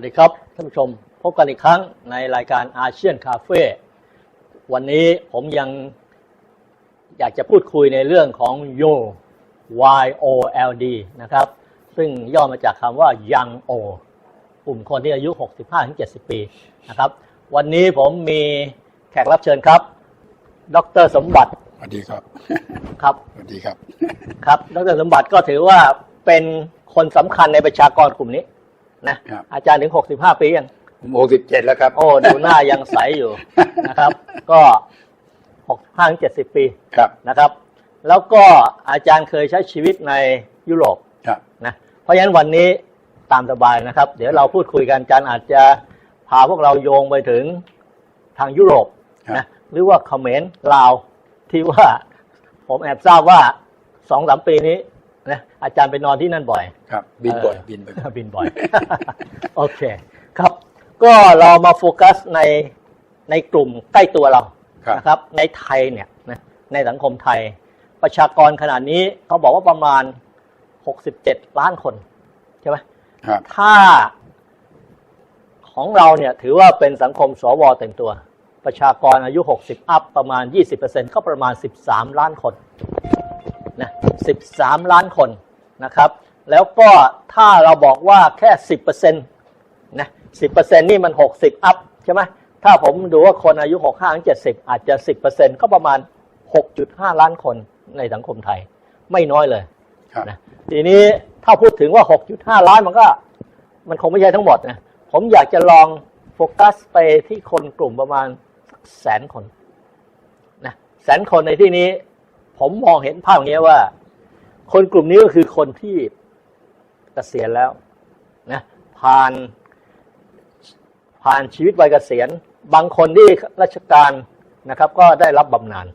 สวัสดีครับท่านผู้ชมพบกันอีกครั้งในรายการอาเซียนคาเฟ่วันนี้ผมยังอยากจะพูดคุยในเรื่องของ YO Y O L D นะครับ ซึ่งย่อมาจากคำว่า Young O กลุ่มคนที่อายุ 65-70 ปีนะครับ วันนี้ผมมีแขกรับเชิญครับ ดรสมบัติสวัสดีครับ ครับสวัสดีครับ ครับ ดรสมบัติก็ถือว่าเป็นคนสำคัญในประชากรกลุ่มนี้ นะครับอาจารย์ถึง65ปียังผมหกสิบเจ็ดแล้วครับ โอ้ดูหน้ายังใสอยู่นะครับ ก็65ถึง70ปีครับนะครับ แล้วก็อาจารย์เคยใช้ชีวิตในยุโรปครับนะเพราะฉะนั้นวันนี้ตามสบายนะครับ เดี๋ยวเราพูดคุยกันอาจารย์อาจจะพาพวกเราโยงไปถึงทางยุโรปนะหรือว่าเขมรลาวที่ว่า ผมแอบทราบว่าสองสามปีนี้ นะอาจารย์ไปนอนที่นั่นบ่อย ครับ บินบ่อยเออบินบ่อย บินบ่อย โอเค ครับ ก็เรามาโฟกัสในในกลุ่มใกล้ตัวเราครับ นะครับ ในไทยเนี่ยนะในสังคมไทย ประชากรขนาดนี้เขาบอกว่าประมาณ 67 ล้านคน ใช่ไหมครับ ถ้าของเราเนี่ยถือว่าเป็นสังคมสวเต็มตัว ประชากรอายุ 60 อัพประมาณ 20%ก็ประมาณ 13 ล้านคน นะ13 ล้านคนนะครับ แล้วก็ถ้าเราบอกว่าแค่ 10%นะ10%นี่มัน 60 อัพใช่ไหมถ้าผมดูว่าคนอายุ 65ถึง70 อาจจะ 10%ก็ประมาณ 6.5 ล้านคนในสังคมไทย ไม่น้อยเลยครับนะทีนี้ถ้าพูดถึงว่า 6.5 ล้านมันก็ มันคงไม่ใช่ทั้งหมดนะผมอยากจะลองโฟกัสไปที่คนกลุ่มประมาณแสนคนนะแสนคนในที่นี้ ผมมองเห็นภาพอย่างนี้ยว่า คนกลุ่มนี้ก็คือคนที่เกษียณแล้วนะผ่าน ผ่านชีวิตวัยเกษียณ บางคนที่ราชการนะครับ ก็ได้รับบำนาญ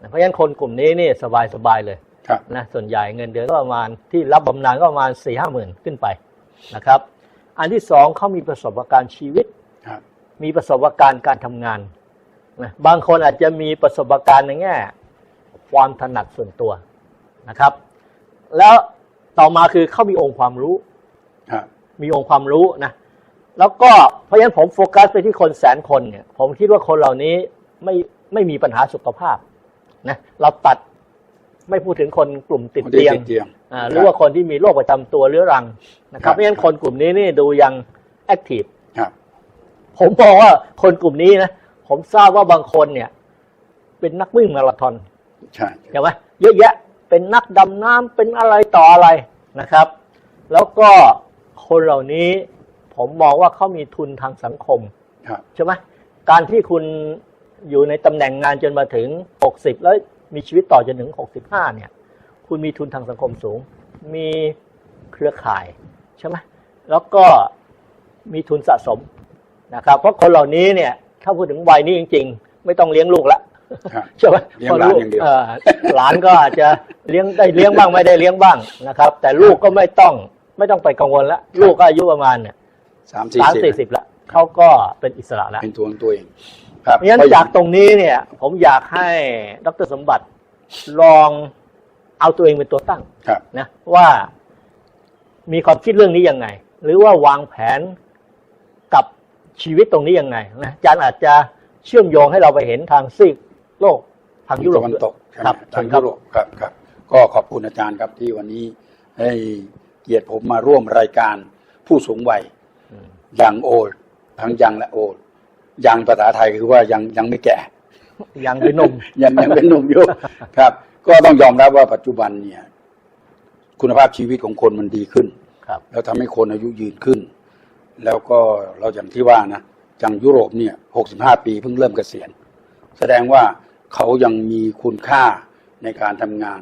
นะเพราะฉะนั้นคนกลุ่มนี้นี่สบายๆเลยครับนะส่วนใหญ่เงินเดือนก็ประมาณที่รับบำนาญก็ประมาณสี่ห้าหมื่นขึ้นไปนะครับ อันที่สองเขามีประสบการณ์ชีวิตครับมีประสบการณ์การทำงานนะบางคนอาจจะมีประสบการณ์ในแง่ ความถนัดส่วนตัวนะครับ แล้วต่อมาคือเขามีองค์ความรู้ครับมีองค์ความรู้นะแล้วก็เพราะฉะนั้นผมโฟกัสไปที่คนแสนคนเนี่ย ผมคิดว่าคนเหล่านี้ไม่ไม่มีปัญหาสุขภาพนะเราตัดไม่พูดถึงคนกลุ่มติดคนที่เตียงติดเตียงอ่าหรือว่าคนที่มีโรคประจำตัวเรื้อรังนะคครัรับบเพราะฉะนั้นคนกลุ่มนี้นี่ดูยังแอคทีฟครับผมบอกว่าคนกลุ่มนี้นะผมทราบว่าบางคนเนี่ย เป็นนักวิ่งมาราธอน ใช่ใช่ไหมเยอะแยะเป็นนักดำน้ำเป็นอะไรต่ออะไรนะครับ แล้วก็คนเหล่านี้ผมมองว่าเขามีทุนทางสังคมครับใช่ไหมการที่คุณอยู่ในตำแหน่งงานจนมาถึง 60 แล้วมีชีวิตต่อจนถึง 65 เนี่ย คุณมีทุนทางสังคมสูง มีเครือข่ายใช่ไหมแล้วก็มีทุนสะสมนะครับ เพราะคนเหล่านี้เนี่ย ถ้าพูดถึงวัยนี้จริง ๆ ไม่ต้องเลี้ยงลูกละครับ ใช่ไหมเลี้ยงหลานอย่างเดียวพลูกหลานก็อาจจะเลี้ยงได้เลี้ยงบ้างไม่ได้เลี้ยงบ้างนะครับ แต่ลูกก็ไม่ต้องไม่ต้องไปกังวลละลูกก็อายุประมาณเนี่ยสามสี่สามสิสี่บสิบละเขาก็เป็นอิสระแล้วเป็นตัวของตัวเองครับเพราะฉะนั้นก็อย่จากตรงนี้เนี่ย ผมอยากให้ดรสมบัติลองเอาตัวเองเป็นตัวตั้งครับนะว่ามีความคิดเรื่องนี้ยังไง หรือว่าวางแผนกับชีวิตตรงนี้ยังไงนะอาจารย์อาจจะเชื่อมโยงให้เราไปเห็นทางซีก โลกทางยุโรปตะวันด้วยตกใช่ไหมครับทางเชิญครับยุโรปครับครับ ก็ขอบคุณอาจารย์ครับที่วันนี้ให้เกียรติผมมาร่วมรายการผู้สูงวัยอืมยังโอลทั้งยังและโอลยังภาษาไทยคือว่ายังยังไม่แก่ ยังเป็นหนุ่มยังยังเป็นหนุ่มอยู่ครับ ก็ต้องยอมรับว่าปัจจุบันเนี่ย คุณภาพชีวิตของคนมันดีขึ้นครับ แล้วทำให้คนอายุยืนขึ้น แล้วก็เราอย่างที่ว่านะจังยุโรปเนี่ยหกสิบห้าปีเพิ่งเริ่มเกษียณ แสดงว่า เขายังมีคุณค่าในการทำงาน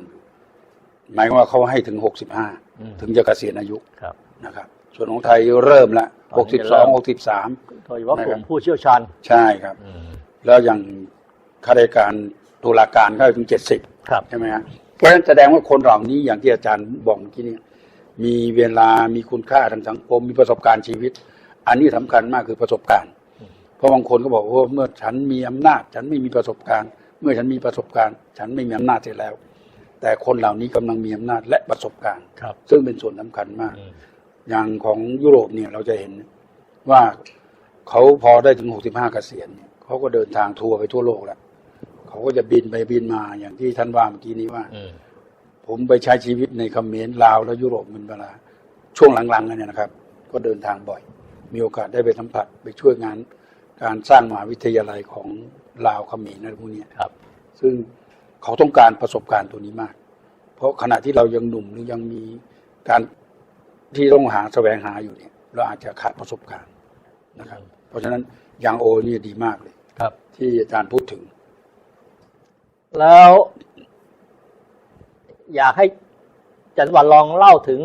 หมายความว่าเขาให้ถึงหกสิบห้าอืมถึงจะเกษียณอายุครับ นะครับ ส่วนของไทยเริ่มละตหอนกนี้สิบจะสเริ่องมหกสิบสามโดยเฉพาะนะกครัลุ่บมผู้เชี่ยวชาญใช่ครับ อืมแล้วอย่างข้าราชการตุลาการก็ถึงเจ็ดสิบครับ ใช่ไหมฮะเพราะฉะนั้นแสดงว่าคนเหล่านี้อย่างที่อาจารย์บอกเมื่อกี้เนี่ยมีเวลามีคุณค่าทางสังคมมีประสบการณ์ชีวิต อันนี้สำคัญมากคือประสบการณ์ เพราะบางคนก็บอกว่าเมื่อฉันมีอำนาจ ฉันไม่มีประสบการณ์ เมื่อฉันมีประสบการณ์ ฉันไม่มีอำนาจเสร็จแล้ว แต่คนเหล่านี้กำลังมีอำนาจและประสบการณ์ ครับ ซึ่งเป็นส่วนสำคัญมากอืมอย่างของยุโรปเนี่ยเราจะเห็นว่าเขาพอได้ถึงหกสิบห้าเกษียณเนี่ยเขาก็เดินทางทัวร์ไปทั่วโลกแล้วเขาก็จะบินไปบินมาอย่างที่ท่านว่าเมื่อกี้นี้ว่าอืมผมไปใช้ชีวิตในเขมรลาวและยุโรปมันเวลาช่วงหลังๆเนี่ยนะครับ ก็เดินทางบ่อย มีโอกาสได้ไปสัมผัสไปช่วยงาน การสร้างมหาวิทยาลัยของลาวเขมรอะไรพวกเนี้ยครับ ซึ่งเขาต้องการประสบการณ์ตัวนี้มาก เพราะขณะที่เรายังหนุ่มหรือยังมีการที่ต้องหาแสวงหาอยู่เนี่ยเราอาจจะขาดประสบการณ์นะครับ เพราะฉะนั้นยางโอเนี่ยดีมากเลยครับ ที่อาจารย์พูดถึง แล้ว อยากให้จันวันลองเล่าถึง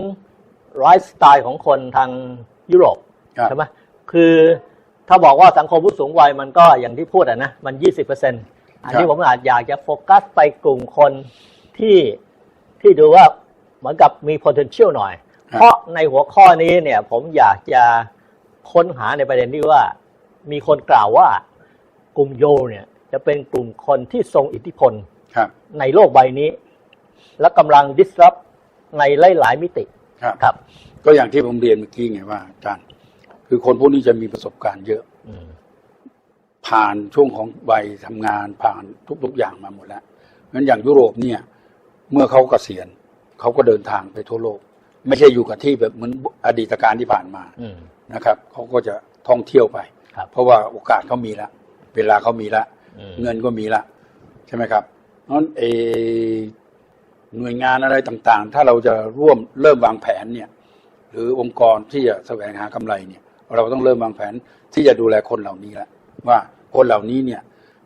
ไลฟ์สไตล์ของคนทางยุโรปครับใช่ไหมคือ ถ้าบอกว่าสังคมผู้สูงวัยมันก็อย่างที่พูดอะนะ มันยี่สิบเปอร์เซ็นอันนี้ผมอาจอยากจะโฟกัสไปกลุ่มคนที่ที่ดูว่าเหมือนกับมี potential หน่อยครับเพราะในหัวข้อนี้เนี่ยผมอยากจะค้นหาในประเด็นที่ว่า มีคนกล่าวว่ากลุ่มโยเนี่ย จะเป็นกลุ่มคนที่ทรงอิทธิพลครับในโลกใบนี้ และกำลัง disrupt ในหลาย ๆ มิติครับครับ ก็อย่างที่ผมเรียนเมื่อกี้ไงว่าอาจารย์ คือคนพวกนี้จะมีประสบการณ์เยอะอืมผ่านช่วงของวัยทำงานผ่านทุกๆอย่างมาหมดแล้วงั้นอย่างยุโรปเนี่ย เมื่อเขาเกษียณเขาก็เดินทางไปทั่วโลก ไม่ใช่อยู่กับที่แบบเหมือนอดีตการที่ผ่านมาอืมนะครับเขาก็จะท่องเที่ยวไปครับเพราะว่าโอกาสเขามีแล้วเวลาเขามีแล้วอืมเงินก็มีละใช่ไหมครับเพราะฉะนั้นเออหน่วยงานอะไรต่างๆ ถ้าเราจะร่วมเริ่มวางแผนเนี่ย หรือองค์กรที่จะแสวงหากำไรเนี่ย เราต้องเริ่มวางแผนที่จะดูแลคนเหล่านี้แล้วว่าคนเหล่านี้เนี่ย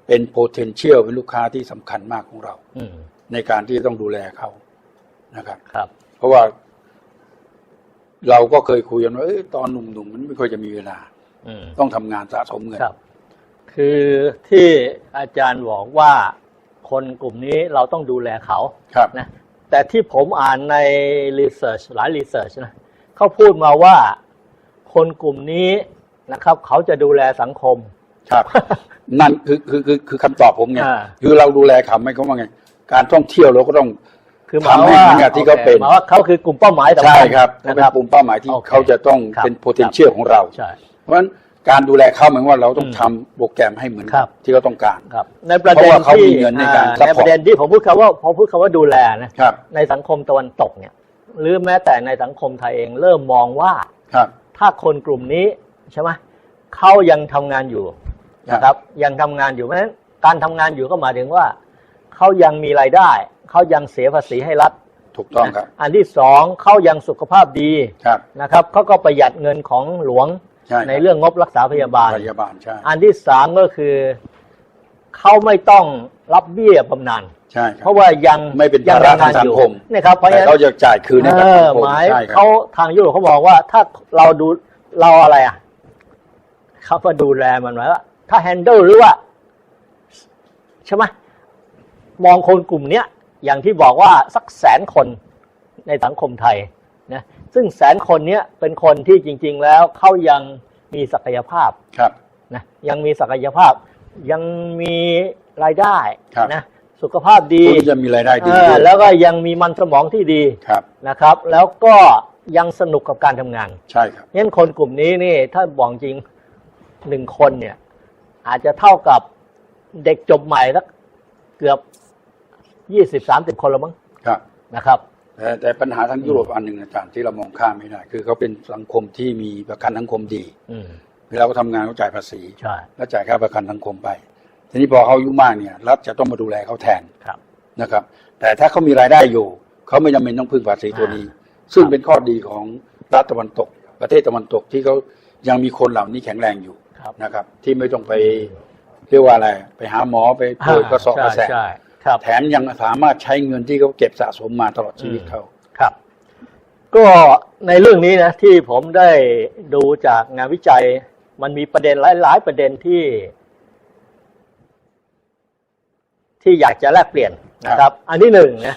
เป็น potential เป็นลูกค้าที่สำคัญมากของเราอืมในการที่จะต้องดูแลเขานะครับ ครับ เพราะว่า เราก็เคยคุยกันว่าเอ้ยตอนหนุ่มๆมันไม่ค่อยจะมีเวลา อืมต้องทำงานสะสมเงิน ครับ คือที่อาจารย์บอกว่าคนกลุ่มนี้เราต้องดูแลเขา ครับ นะแต่ที่ผมอ่านในรีเสิร์ชหลายรีเสิร์ชนะเขาพูดมาว่า คนกลุ่มนี้นะครับ เขาจะดูแลสังคม ครับ นั่นคือคือคือคือคำตอบผมไงอ่า คือเราดูแลเขาไม่เขาว่าไง การท่องเที่ยวเราก็ต้อง คือหมายทำให้ว่าเหมือนกับที่เขาเป็น หมายว่าเขาคือกลุ่มเป้าหมายสำใช่คัญครับเขานะเป็นครับกลุ่มเป้าหมายที่โอเคเขาจะต้องครับเป็น potential ของเรา ใช่ เพราะฉะนั้นการดูแลเขาหมายว่าเราต้องอืมทำโปรแกรมให้เหมือนครักับบที่เขาต้องการ ครับ ในประเด็นเพราะว่าเขาที่มีเงินในการอ่ support ในประเด็นที่ผมพูดคำว่าพอพูดคำว่าดูแลนะครับในสังคมตะวันตกเนี่ย หรือแม้แต่ในสังคมไทยเองเริ่มมองว่า ครับ ถ้าคนกลุ่มนี้ใช่ไหมเขายังทำงานอยู่นะครับ ยังทำงานอยู่เพราะฉะนั้นการทำงานอยู่ก็หมายถึงว่าเขายังมีรายได้เขายังเสียภาษีให้รัฐถูกต้องครับ อันที่สองเขายังสุขภาพดีครับนะครับเขาก็ประหยัดเงินของหลวงใช่ครับในเรื่องงบรักษาพยาบาลพยาบาลใช่อันที่สามก็คือเขาไม่ต้องรับเบี้ยบำนาญ ใช่คเพรับราะว่ายังไม่เป็นยัภาระทำงานทางสัองยู่คม นะครับเพราะฉะแต่นั้น เขาจะจ่ายคืนให้กับเอสัองคมหมายใช่ครับเขาทางยุโรปเขาบอกว่าถ้าเราดูเราอะไรอะเขาก็ดูแลมันหมายว่าถ้าแฮนเดิลหรือว่า ใช่ไหมมองคนกลุ่มเนี้ย อย่างที่บอกว่าสักแสนคนในสังคมไทยนะซึ่งแสนคนเนี้ยเป็นคนที่จริง ๆ แล้วเขายังมีศักยภาพ ครับ นะยังมีศักยภาพยังมีรายได้ครับ นะ สุขภาพดีคุณจะมีรายได้ดีเออด้วยแล้วก็ยังมีมันสมองที่ดีครับนะครับ แล้วก็ยังสนุกกับการทำงาน ใช่ครับงั้นคนกลุ่มนี้นี่ถ้าบอกจริงหนึ่งคนเนี่ย อาจจะเท่ากับเด็กจบใหม่สักเกือบยี่สิบสามสิบคนแล้วมั้งครับนะครับแต่แต่ปัญหาทางยุโรปอันหนึ่งอาจารย์ที่เรามองข้ามไม่ได้ คือเขาเป็นสังคมที่มีประกันสังคมดีอืมเวลาเขาทำงานเขาจ่ายภาษีใช่แล้วจ่ายค่าประกันสังคมไป ทีนี้พอเขาอายุมากเนี่ย รัฐจะต้องมาดูแลเขาแทนครับ นะครับ แต่ถ้าเขามีรายได้อยู่ เขาไม่จำเป็นต้องพึ่งภาษีตัวนี้ ซึ่งเป็นข้อดีของรัฐตะวันตก ประเทศตะวันตกที่เขายังมีคนเหล่านี้แข็งแรงอยู่ครับ นะครับ ที่ไม่ต้องไปเรียกว่าอะไร ไปหาหมอไปป่วยกระสอบกระแสใช่ใช่ครับ แถมยังสามารถใช้เงินที่เขาเก็บสะสมมาตลอดชีวิตเขาครับ ก็ในเรื่องนี้นะที่ผมได้ดูจากงานวิจัย มันมีประเด็นหลาย ๆ ประเด็นที่ ที่อยากจะแลกเปลี่ยนนะครับ อันที่หนึ่งนะ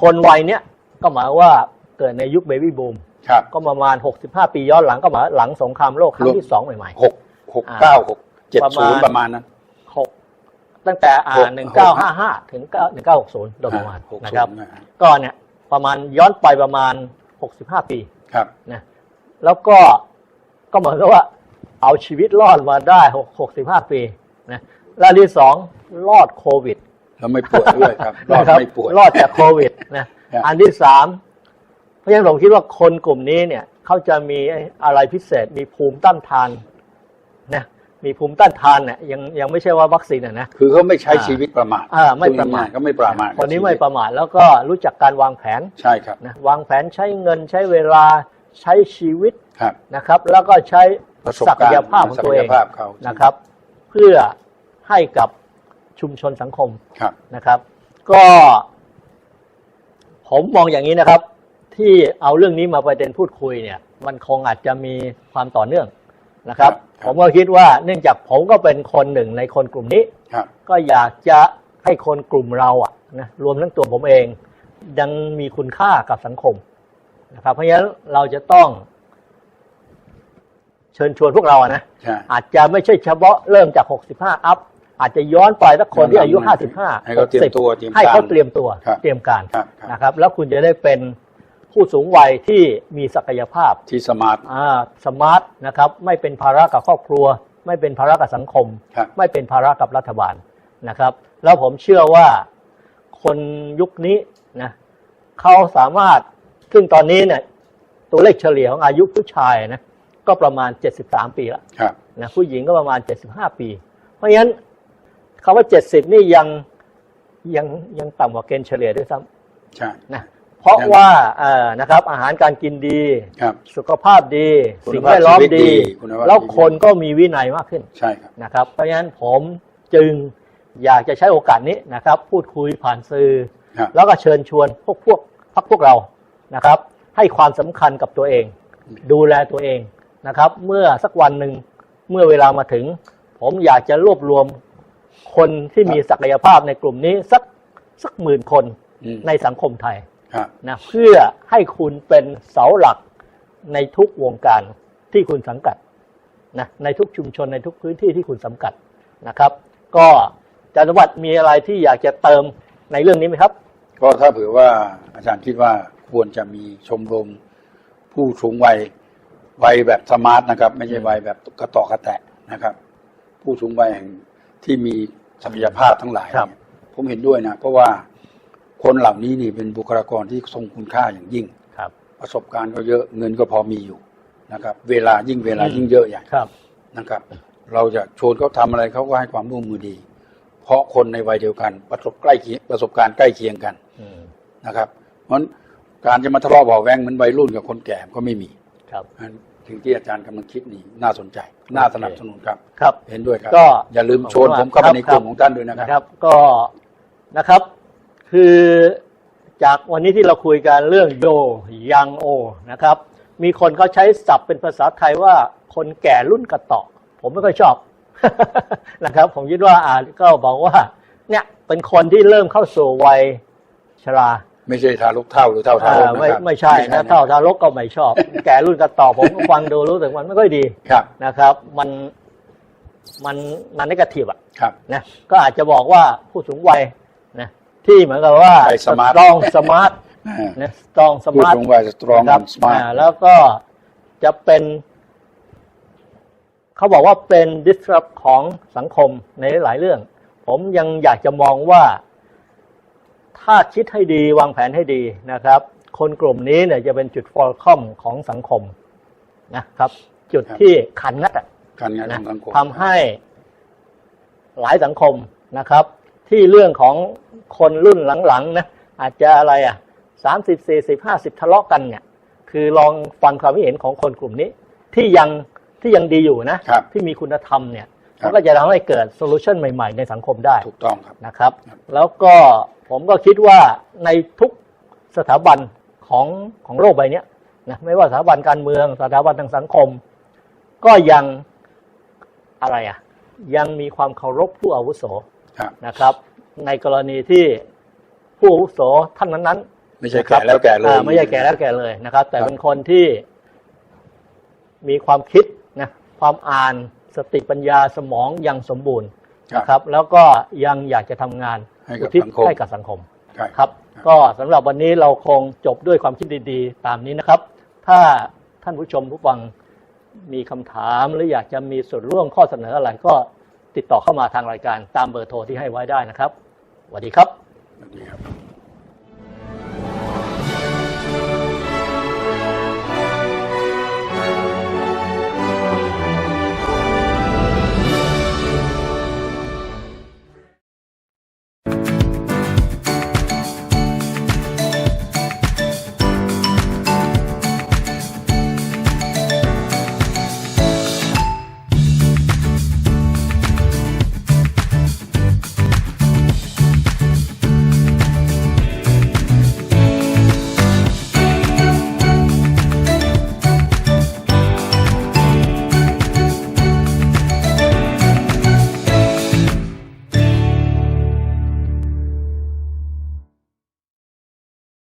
คนวัยเนี้ยก็หมายว่าเกิดในยุคเบบี้บูมครับก็ประมาณ 65 ปีย้อนหลังก็หมายหลังสงครามโลกครั้งที่สองใหม่หกหกเก้าหกเจ็ดประศูมาณนย์ประมาณนั้นๆหกตั้งแต่อ่าหกหนึ่งเก้าห้าห้าถึงเก้าหนึ่งเก้าหกศูนย์โดยประมาณหกนะศูครับนย์นะฮะก็เนี่ยประมาณย้อนไปประมาณ65ปีครับนะแล้วก็ก็เหมือนกับว่าเอาชีวิตรอดมาได้หกหกสิบห้าปีนะและอันที่สองรอดโควิด แล้วไม่ป่วยด้วยครับ รอดนะครับไม่ป่วยรอดจากโควิดนะครับอันที่สามเพราะฉะนั้นผมคิดว่าคนกลุ่มนี้เนี่ยเขาจะมีอะไรพิเศษ มีภูมิต้านทานนะมีภูมิต้านทานเนี่ยยังยังไม่ใช่ว่าวัคซีนอะนะคือเขาไม่ใช้อ่าชีวิตประมาทอ่าไม่ประมาทพูดง่ยๆก็ไม่ประมาทคนนี้กับไม่ชีวิตประมาทแล้วก็รู้จักการวางแผนใช่ครับนะวางแผนใช้เงินใช้เวลาใช้ชีวิตครับนะครับ แล้วก็ใช้ประสบศักการณ์ยภาพของตัวเองศักยภาพเขานะครับ เพื่อให้กับ ชุมชนสังคมครับนะครับ ก็ ผมมองอย่างนี้นะครับ ที่เอาเรื่องนี้มาประเด็นพูดคุยเนี่ย มันคงอาจจะมีความต่อเนื่องนะครับผมก็คิดว่าเนื่องจากผมก็เป็นคนหนึ่งในคนกลุ่มนี้ ครับ ก็อยากจะให้คนกลุ่มเราอะนะรวมทั้งตัวผมเอง ยังมีคุณค่ากับสังคมนะครับเพราะฉะนั้นเราจะต้อง เชิญชวนพวกเราอะนะ ใช่ อาจจะไม่ใช่เฉพาะเริ่มจาก 65 อัพ อาจจะย้อนไปสักคนที่อายุย้อนหลัง55ให้เขาเตรียมตัวเตรียมให้เขาการเตรียมตัวครับเตรียมการครับครับ นะครับ แล้วคุณจะได้เป็นผู้สูงวัยที่มีศักยภาพที่สมาร์ท อ่าสมาร์ทนะครับไม่เป็นภาระกับครอบครัว ไม่เป็นภาระกับสังคม ครับ ไม่เป็นภาระกับรัฐบาลนะครับ แล้วผมเชื่อว่าคนยุคนี้นะเขาสามารถซึ่งตอนนี้เนี่ยตัวเลขเฉลี่ยของอายุผู้ชายนะก็ประมาณ 73 ปีแล้ว ครับ นะผู้หญิงก็ประมาณ 75 ปี เพราะฉะนั้น คำว่า70นี่ยังยังยังต่ำกว่าเกณฑ์เฉลี่ยด้วยซ้ใช่ำนะเพราะยังว่าเอ่อนะครับอาหารการกินดี ครับสุขภาพดีคุณสิ่งภาพแวดล้อมชีวิตดีดีคุณภาพ แล้วชีวิตคนก็มีวินัยมากขึ้น ใช่ครับ นะครับเพราะฉะนั้นผมจึงอยากจะใช้โอกาสนี้นะครับ พูดคุยผ่านสื่อ ครับ แล้วก็เชิญชวนพวกพวกพักพวกเรานะครับ ให้ความสำคัญกับตัวเอง ดูแลตัวเองนะครับ เมื่อสักวันหนึ่งเมื่อเวลามาถึง ผมอยากจะรวบรวม คนที่มีศักยภาพในกลุ่มนี้สักสักหมื่นคนอืม ในสังคมไทยครับนะเพื่อให้คุณเป็นเสาหลักในทุกวงการที่คุณสังกัดนะในทุกชุมชนในทุกพื้นที่ที่คุณสังกัดนะครับ ก็อาจารย์สมบัติมีอะไรที่อยากจะเติมในเรื่องนี้ไหมครับ ก็ถ้าเผื่อว่าอาจารย์คิดว่าควรจะมีชมรมผู้สูงวัยวัยแบบสมาร์ทนะครับ ไม่ใช่วัยแบบกระต่อกระแตะนะครับ ผู้สูงวัยแห่ง ที่มีศักยภาพทั้งหลายครับเนี่ยผมเห็นด้วยนะ เพราะว่าคนเหล่านี้นี่เป็นบุคลากรที่ทรงคุณค่าอย่างยิ่งครับ ประสบการณ์ก็เยอะเงินก็พอมีอยู่นะครับ เวลายิ่งเวลาอืมยิ่งเยอะใหญ่ครับนะครับ เราจะชวนเขาทำอะไรเขาก็ให้ความร่วมมือดี เพราะคนในวัยเดียวกันประสบใกล้เคียงประสบการณ์ใกล้เคียงกันอืมนะครับ เพราะฉะนั้นการจะมาทะเลาะเบาะแวงเหมือนวัยรุ่นกับคนแก่ก็ไม่มีครับอัน ถึงที่อาจารย์กำลังคิดนี่น่าสนใจ น่าสนับสนุนครับ ครับ เห็นด้วยครับก็อย่าลืมชวนผมเข้าไปในกลุ่มของท่านด้วยนะคนะครัรับบก็นะครับ คือจากวันนี้ที่เราคุยกันเรื่องโยยังโอนะครับ มีคนเขาใช้ศัพท์เป็นภาษาไทยว่าคนแก่รุ่นกระต่อผมไม่ค่อยชอบนะครับ ผมคิดว่าอ่านก็บอกว่า เนี่ยเป็นคนที่เริ่มเข้าสู่วัยชรา ไม่ใช่ทารกเท่าหรือเท่าทารกอ่านะไม่ครับไม่ใช่นะเท่าทารกก็ไม่ชอบ แก่รุ่นกระต่อผมก็ฟังดูรู้สึกมันไม่ค่อยดีครับ นะครับ มันมันมันนกาทีฟอะครับ นะก็อาจจะบอกว่าผู้สูงวัยนะที่เหมือนกับว่าวัย smart ตรองสมาร์ทอ่านะตรองสผู้มาร์ทสูงวัยสตรองนะครับสมาร์ทอ่าแล้วก็จะเป็น เขาบอกว่าเป็น disrupt ของสังคมในหลายๆเรื่อง ผมยังอยากจะมองว่า ถ้าคิดให้ดีวางแผนให้ดีนะครับ คนกลุ่มนี้เนี่ยจะเป็นจุดฟอลคอมของสังคมนะครับ จุดครับที่ขันนัดอะการงานขนะองสังคมทำให้หลายสังคมนะครับ ที่เรื่องของคนรุ่นหลังๆนะอาจจะอะไรอะสามสิบสี่สิบห้าสิบทะเลาะกันเนี่ย คือลองฟังความคิดเห็นของคนกลุ่มนี้ ที่ยังที่ยังดีอยู่นะครับที่มีคุณธรรมเนี่ยครับ มันก็จะทำให้เกิดโซลูชันใหม่ๆ ในสังคมได้ถูกต้องครับ นะครับครับ แล้วก็ผมก็คิดว่าในทุกสถาบันของของโลกใบเนี้ยนะไม่ว่าสถาบันการเมือง สถาบันทางสังคม ก็ยังอะไรอะ ยังมีความเคารพผู้อาวุโสครับ นะครับ ในกรณีที่ผู้อาวุโสท่านนั้นๆ ไม่ใช่นะครับแก่แล้วแก่เลย อ่าไม่ใช่แก่แล้วแก่เลยนะครับ แต่ครับ เป็นคนที่มีความคิดนะความอ่าน สติปัญญาสมองยังสมบูรณ์นะครับ แล้วก็ยังอยากจะทำงานให้กับอุทิศสังคม ให้กับสังคม ใช่ครับ ก็สำหรับวันนี้เราคงจบด้วยความคิดดีๆ ตามนี้นะครับ ถ้าท่านผู้ชมผู้ฟังมีคำถามหรืออยากจะมีส่วนร่วมข้อเสนออะไรก็ติดต่อเข้ามาทางรายการตามเบอร์โทรที่ให้ไว้ได้นะครับสวัสดีครับ สวัสดีครับ